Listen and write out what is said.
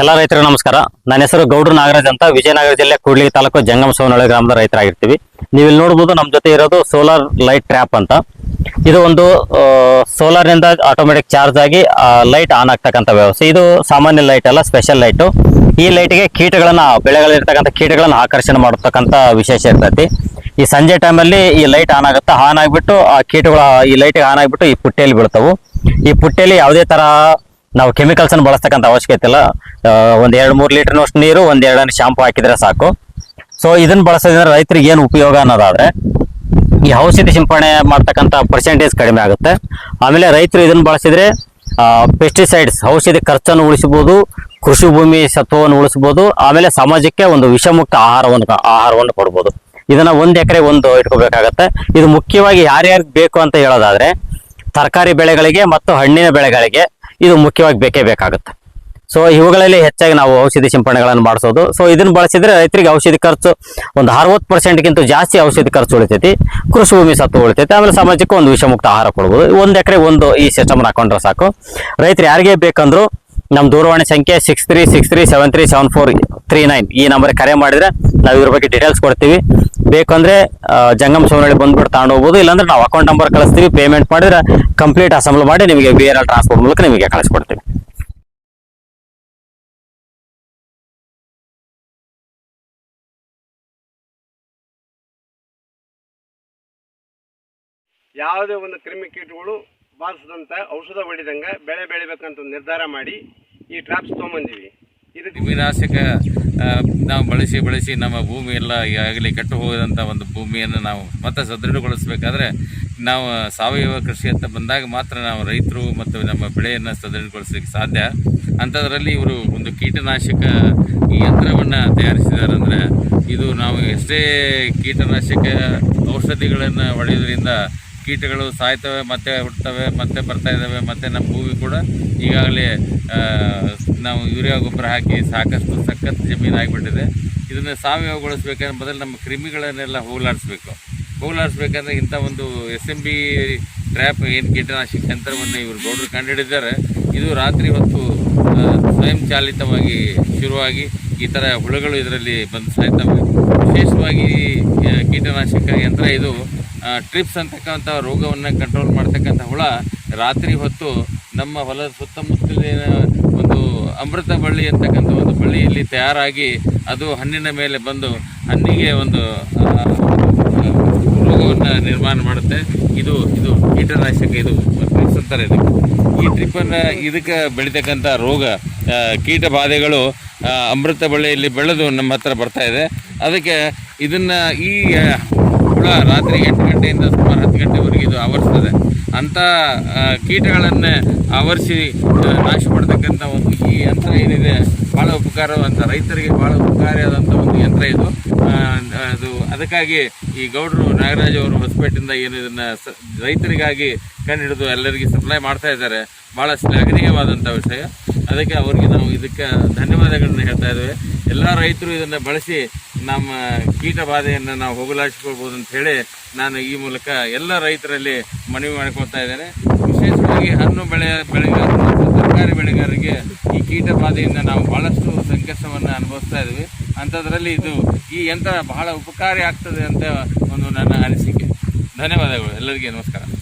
ಎಲ್ಲ ರೈತರಿಗೆ ನಮಸ್ಕಾರ. ನನ್ನ ಹೆಸರು ಗೌಡ್ರ ನಾಗರಾಜ್ ಅಂತ. ವಿಜಯನಗರ ಜಿಲ್ಲೆ ಕೂಡ್ಲಿ ತಾಲೂಕು ಜಂಗಮ ಸೋನಹಳ್ಳಿ ಗ್ರಾಮದ ರೈತರಾಗಿರ್ತೀವಿ ನೀವು ಇಲ್ಲಿ ನೋಡ್ಬೋದು ನಮ್ಮ ಜೊತೆ ಇರೋದು ಸೋಲಾರ್ ಲೈಟ್ ಟ್ರ್ಯಾಪ್ ಅಂತ. ಇದು ಒಂದು ಸೋಲಾರ್ನಿಂದ ಆಟೋಮೆಟಿಕ್ ಚಾರ್ಜ್ ಆಗಿ ಲೈಟ್ ಆನ್ ಆಗ್ತಕ್ಕಂಥ ವ್ಯವಸ್ಥೆ. ಇದು ಸಾಮಾನ್ಯ ಲೈಟ್ ಅಲ್ಲ, ಸ್ಪೆಷಲ್ ಲೈಟು. ಈ ಲೈಟ್ಗೆ ಕೀಟಗಳನ್ನ, ಬೆಳೆಗಳಿರ್ತಕ್ಕಂಥ ಕೀಟಗಳನ್ನ ಆಕರ್ಷಣೆ ಮಾಡತಕ್ಕಂಥ ವಿಶೇಷ ಇರ್ತೈತಿ. ಈ ಸಂಜೆ ಟೈಮಲ್ಲಿ ಈ ಲೈಟ್ ಆನ್ ಆಗುತ್ತೆ. ಆನ್ ಆಗಿಬಿಟ್ಟು ಆ ಕೀಟಗಳು, ಈ ಲೈಟ್ಗೆ ಆನ್ ಆಗಿಬಿಟ್ಟು ಈ ಪುಟ್ಟೆಯಲ್ಲಿ ಬೀಳ್ತವೆ. ಈ ಪುಟ್ಟೆಯಲ್ಲಿ ಯಾವುದೇ ತರ ನಾವು ಕೆಮಿಕಲ್ಸ್ ಅನ್ನು ಬಳಸ್ತಕ್ಕಂಥ ಅವಶ್ಯಕತೆ ಇಲ್ಲ. ಒಂದು ಎರಡು ಮೂರು ಲೀಟರ್ನಷ್ಟು ನೀರು, ಒಂದ್ ಎರಡು ಶಾಂಪು ಹಾಕಿದ್ರೆ ಸಾಕು. ಸೊ ಇದನ್ನ ಬಳಸೋದ್ರಿಂದ ರೈತರಿಗೆ ಏನು ಉಪಯೋಗ ಅನ್ನೋದಾದ್ರೆ, ಈ ಔಷಧಿ ಸಿಂಪಡಣೆ ಮಾಡ್ತಕ್ಕಂಥ ಪರ್ಸೆಂಟೇಜ್ ಕಡಿಮೆ ಆಗುತ್ತೆ. ಆಮೇಲೆ ರೈತರು ಇದನ್ನು ಬಳಸಿದ್ರೆ ಪೆಸ್ಟಿಸೈಡ್ಸ್ ಔಷಧಿ ಖರ್ಚನ್ನು ಉಳಿಸಬಹುದು, ಕೃಷಿ ಭೂಮಿ ಸತ್ವವನ್ನು ಉಳಿಸಬಹುದು, ಆಮೇಲೆ ಸಮಾಜಕ್ಕೆ ಒಂದು ವಿಷಮುಕ್ತ ಆಹಾರವನ್ನು ಆಹಾರವನ್ನು ಕೊಡ್ಬೋದು. ಇದನ್ನ ಒಂದು ಎಕರೆ ಒಂದು ಇಟ್ಕೋಬೇಕಾಗತ್ತೆ. ಇದು ಮುಖ್ಯವಾಗಿ ಯಾರ್ಯಾರಿಗೆ ಬೇಕು ಅಂತ ಹೇಳೋದಾದ್ರೆ, ತರಕಾರಿ ಬೆಳೆಗಳಿಗೆ ಮತ್ತು ಹಣ್ಣಿನ ಬೆಳೆಗಳಿಗೆ ಇದು ಮುಖ್ಯವಾಗಿ ಬೇಕೇ ಬೇಕಾಗುತ್ತೆ. ಸೊ ಇವುಗಳಲ್ಲಿ ಹೆಚ್ಚಾಗಿ ನಾವು ಔಷಧಿ ಸಿಂಪಡಣೆಗಳನ್ನು ಮಾಡಿಸೋದು. ಸೊ ಇದನ್ನು ಬಳಸಿದ್ರೆ ರೈತರಿಗೆ ಔಷಧಿ ಖರ್ಚು ಒಂದು ಅರವತ್ತು ಪರ್ಸೆಂಟ್ಗಿಂತ ಜಾಸ್ತಿ ಔಷಧಿ ಖರ್ಚು ಉಳಿತೈತಿ. ಕೃಷಿ ಭೂಮಿ ಸತ್ತು ಉಳಿತೈತಿ. ಆಮೇಲೆ ಸಮಾಜಕ್ಕೆ ಒಂದು ವಿಷಮುಕ್ತ ಆಹಾರ ಕೊಡ್ಬೋದು. ಒಂದು ಎಕರೆ ಒಂದು ಈ ಸಿಸ್ಟಮ್ನ ಹಾಕೊಂಡ್ರೆ ಸಾಕು. ರೈತರು ಯಾರಿಗೆ ಬೇಕಂದ್ರೂ ನಮ್ಮ ದೂರವಾಣಿ ಸಂಖ್ಯೆ six three six three seven three seven four three nine ಈ ನಂಬರ್ಗೆ ಕರೆ ಮಾಡಿದ್ರೆ ನಾವು ಇದ್ರ ಬಗ್ಗೆ ಡೀಟೇಲ್ಸ್ ಕೊಡ್ತೀವಿ. ಬೇಕಂದ್ರೆ ಜಂಗಮ್ ಸೋಮನಹಳ್ಳಿ ಬಂದ್ಬಿಟ್ಟು ತಗೊಂಡು ಹೋಗ್ಬೋದು ಇಲ್ಲಾಂದ್ರೆ ನಾವು ಅಕೌಂಟ್ ನಂಬರ್ ಕಳಿಸ್ತೀವಿ ಪೇಮೆಂಟ್ ಮಾಡಿದ್ರೆ ಕಂಪ್ಲೀಟ್ ಅಸೆಂಬಲ್ ಮಾಡಿ ನಿಮಗೆ ಬಿ ಆರ್ ಎಲ್ ಟ್ರಾನ್ಸ್ಪೋರ್ಟ್ ಮೂಲಕ ನಿಮಗೆ ಕಳಿಸ್ಕೊಡ್ತೀವಿ. ಯಾವುದೇ ಒಂದು ಕ್ರಿಮಿಕೀಟಗಳು ಬಾಧಿಸದಂತ ಔಷಧ ಹೊಡಿದಂಗೆ ಬೆಳೆ ಬೆಳಿಬೇಕಂತ ನಿರ್ಧಾರ ಮಾಡಿ ಈ ಟ್ರಾಪ್ಸ್ ತೊಗೊಂಬಂದೀವಿ ಇದಕ್ಕೆ ಕ್ರಿಮಿನಾಶಕ ನಾವು ಬಳಸಿ ಬಳಸಿ ನಮ್ಮ ಭೂಮಿ ಎಲ್ಲ ಈಗಾಗಲೇ ಕೆಟ್ಟು ಹೋದಂಥ ಒಂದು ಭೂಮಿಯನ್ನು ನಾವು ಮತ್ತೆ ಸದೃಢಗೊಳಿಸ್ಬೇಕಾದ್ರೆ ನಾವು ಸಾವಯವ ಕೃಷಿ ಅಂತ ಬಂದಾಗ ಮಾತ್ರ ನಾವು ರೈತರು ಮತ್ತು ನಮ್ಮ ಬೆಳೆಯನ್ನು ಸದೃಢಗೊಳಿಸಲಿಕ್ಕೆ ಸಾಧ್ಯ. ಅಂಥದ್ರಲ್ಲಿ ಇವರು ಒಂದು ಕೀಟನಾಶಕ ಈ ಯಂತ್ರವನ್ನು ತಯಾರಿಸಿದ್ದಾರೆ ಅಂದರೆ ಇದು ನಾವು ಎಷ್ಟೇ ಕೀಟನಾಶಕ ಔಷಧಿಗಳನ್ನು ಹೊಡೆಯೋದ್ರಿಂದ ಕೀಟಗಳು ಸಾಯ್ತವೆ, ಮತ್ತೆ ಹುಡ್ತವೆ ಮತ್ತೆ ಬರ್ತಾ ಇದ್ದಾವೆ ಮತ್ತೆ ನಮ್ಮ ಭೂಮಿ ಕೂಡ ಈಗಾಗಲೇ ನಾವು ಯೂರಿಯಾ ಗೊಬ್ಬರ ಹಾಕಿ ಸಾಕಷ್ಟು ಸಖತ್ ಜಮೀನು ಆಗಿಬಿಟ್ಟಿದೆ ಇದನ್ನು ಸಾವಯವಗೊಳಿಸ್ಬೇಕಂದ್ರೆ ಮೊದಲು ನಮ್ಮ ಕ್ರಿಮಿಗಳನ್ನೆಲ್ಲ ಹೋಗಲಾಡಿಸ್ಬೇಕು. ಹೋಗಲಾಡಿಸ್ಬೇಕಂದ್ರೆ ಇಂಥ ಒಂದು ಎಸ್ ಎಂ ಬಿ ಟ್ರ್ಯಾಪ್ ಏನು ಕೀಟನಾಶಕ ಯಂತ್ರವನ್ನು ಇವರು ಗೌಡರು ಕಂಡುಹಿಡಿದ್ದಾರೆ ಇದು ರಾತ್ರಿ ಹೊತ್ತು ಸ್ವಯಂಚಾಲಿತವಾಗಿ ಸ್ವಯಂ ಚಾಲಿತವಾಗಿ ಶುರುವಾಗಿ ಈ ಥರ ಹುಳುಗಳು ಇದರಲ್ಲಿ ಬಂದು ಸಾಯ್ತವೆ. ವಿಶೇಷವಾಗಿ ಕೀಟನಾಶಕ ಯಂತ್ರ ಇದು ಟ್ರಿಪ್ಸ್ ಅಂತಕ್ಕಂಥ ರೋಗವನ್ನು ಕಂಟ್ರೋಲ್ ಮಾಡ್ತಕ್ಕಂಥ ಹುಳ ರಾತ್ರಿ ಹೊತ್ತು ನಮ್ಮ ಹೊಲದ ಸುತ್ತಮುತ್ತಲಿನ ಒಂದು ಅಮೃತ ಬಳ್ಳಿ ಅಂತಕ್ಕಂಥ ಒಂದು ಬಳ್ಳಿಯಲ್ಲಿ ತಯಾರಾಗಿ ಅದು ಹಣ್ಣಿನ ಮೇಲೆ ಬಂದು ಹಣ್ಣಿಗೆ ಒಂದು ರೋಗವನ್ನು ನಿರ್ಮಾಣ ಮಾಡುತ್ತೆ. ಇದು ಇದು ಕೀಟನಾಶಕ, ಇದು ಟ್ರಿಪ್ಸ್ ಅಂತಾರೆ ಇದು ಈ ಟ್ರಿಪ್ಪನ್ನು ಇದಕ್ಕೆ ಬೆಳೀತಕ್ಕಂಥ ರೋಗ ಕೀಟ ಬಾಧೆಗಳು ಅಮೃತ ಬಳ್ಳಿಯಲ್ಲಿ ಬೆಳೆದು ನಮ್ಮ ಹತ್ರ ಬರ್ತಾ ಇದೆ. ಅದಕ್ಕೆ ಇದನ್ನು ಈ ಹುಳ ರಾತ್ರಿ ಎಂಟು ಗಂಟೆಯಿಂದ ಸುಮಾರು ಹತ್ತು ಗಂಟೆವರೆಗೆ ಇದು ಆವರಿಸ್ತದೆ. ಅಂಥ ಕೀಟಗಳನ್ನೇ ಆವರಿಸಿ ನಾಶ ಮಾಡತಕ್ಕಂಥ ಒಂದು ಈ ಯಂತ್ರ ಏನಿದೆ ಭಾಳ ಉಪಕಾರವಂತ ರೈತರಿಗೆ ಭಾಳ ಉಪಕಾರಿಯಾದಂಥ ಒಂದು ಯಂತ್ರ ಇದು. ಅದು, ಅದಕ್ಕಾಗಿ ಈ ಗೌಡರು ನಾಗರಾಜ್ ಅವರು ಹೊಸಪೇಟೆಯಿಂದ ಏನು ಇದನ್ನು ರೈತರಿಗಾಗಿ ಕಂಡುಹಿಡಿದು ಎಲ್ಲರಿಗೂ ಸಪ್ಲೈ ಮಾಡ್ತಾ ಇದ್ದಾರೆ. ಭಾಳ ಶ್ಲಾಘನೀಯವಾದಂಥ ವಿಷಯ. ಅದಕ್ಕೆ ಅವರಿಗೆ ನಾವು ಇದಕ್ಕೆ ಧನ್ಯವಾದಗಳನ್ನು ಹೇಳ್ತಾ ಇದ್ದೇವೆ. ಎಲ್ಲ ರೈತರು ಇದನ್ನು ಬಳಸಿ ನಮ್ಮ ಕೀಟ ಬಾಧೆಯನ್ನು ನಾವು ಹೋಗಲಾಡಿಸ್ಕೊಳ್ಬೋದು ಅಂತ ಹೇಳಿ ನಾನು ಈ ಮೂಲಕ ಎಲ್ಲ ರೈತರಲ್ಲಿ ಮನವಿ ಮಾಡ್ಕೊಳ್ತಾ ಇದ್ದೇನೆ. ವಿಶೇಷವಾಗಿ ಹಣ್ಣು ಬೆಳೆ ಬೆಳೆಗಾರರು, ತರಕಾರಿ ಬೆಳೆಗಾರರಿಗೆ ಈ ಕೀಟ ಬಾಧೆಯಿಂದ ನಾವು ಭಾಳಷ್ಟು ಸಂಕಷ್ಟವನ್ನು ಅನುಭವಿಸ್ತಾ ಇದ್ದೀವಿ. ಅಂಥದ್ರಲ್ಲಿ ಇದು ಈ ಯಂತ್ರ ಬಹಳ ಉಪಕಾರಿ ಆಗ್ತದೆ ಅಂತ ಒಂದು ನನ್ನ ಅನಿಸಿಕೆ. ಧನ್ಯವಾದಗಳು. ಎಲ್ಲರಿಗೆ ನಮಸ್ಕಾರ.